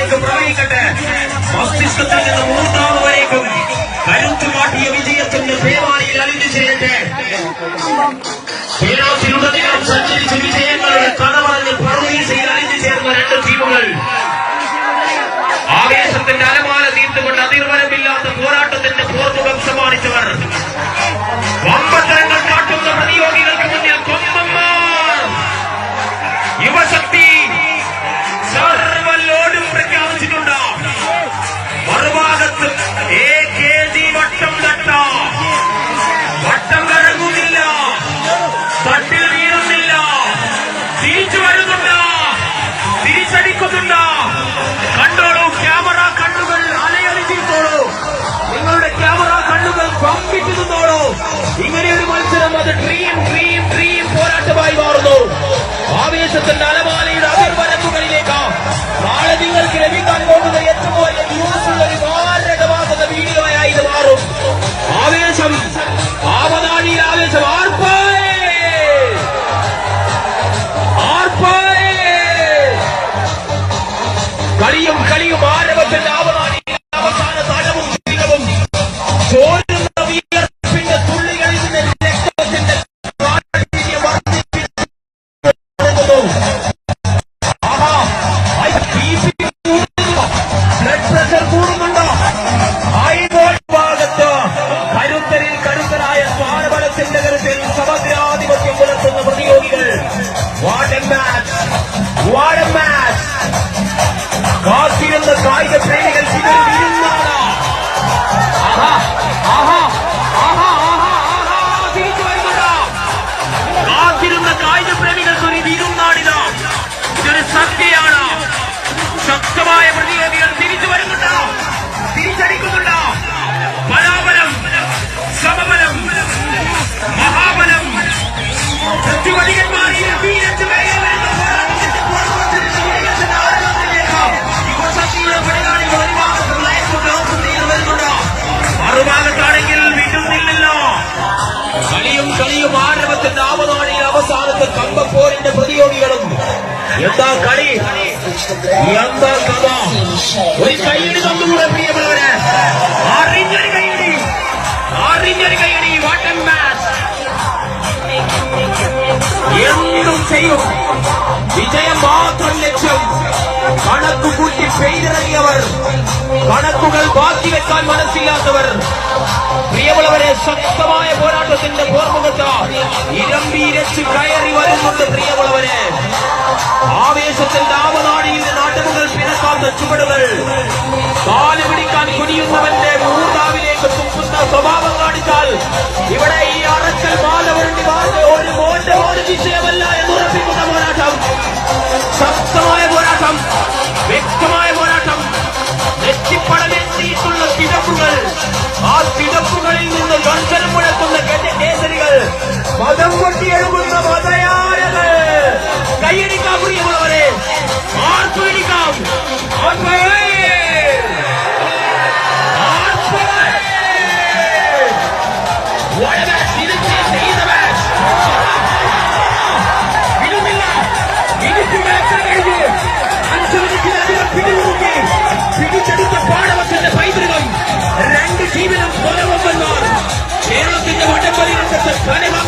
വരേക്കും പ്രവഹിക്കട്ടെ മസ്തിഷ്കത്തിൽ നിന്ന് മൂർത്താവ് വരേക്കും കരുത്തു മാട്ടിയ വിജയത്തിന്റെ പേവാണിയിൽ അലിഞ്ഞു ചെയ്യട്ടെ കേരളത്തിലുടനീളം സഞ്ചരിച്ച വിജയങ്ങളുടെ കഥ പറഞ്ഞ് сегодня ಎಂಬ ಕೋರಿನ ಪ್ರತಿಯೋಗಿಗಳನ್ನು ಎಂಬ ಕಳಿ ಎಂಬ ಕഥ ഒരു കൈയടി തന്നുകൂടെ പ്രിയമുള്ളവരെ അറിഞ്ഞൊരു കൈയടി അറിഞ്ഞൊരു കൈയടി വാട്ടൻ മാച്ച് എന്തും ചെയ്യും വിജയം മാത്രം ലക്ഷ്യം കണക്ക് കൂട്ടി പെയ്തിറങ്ങിയവർ കണക്കുകൾ ബാക്കി വെക്കാൻ മനസ്സില്ലാത്തവർ പ്രിയമുള്ളവരെ ശക്തമായ പോരാട്ടത്തിന്റെ ഓർമ്മകത്ത ഇരമ്പീരച്ച് കയറി വരുന്നുണ്ട് പ്രിയമുള്ളവരെ. ആവേശത്തിൽ ആവനാഴിയിൽ നിന്ന് கேசரிகள் மதம் கொட்டி எழுபுகிற மதையாளர்கள் கையடிக்கா புரியவரே ஆர்ப்பணிக்காம். பிடிச்செடுத்த பாடவத்தின் பைதிருகம் ரெண்டு டீமிலும் Money, money.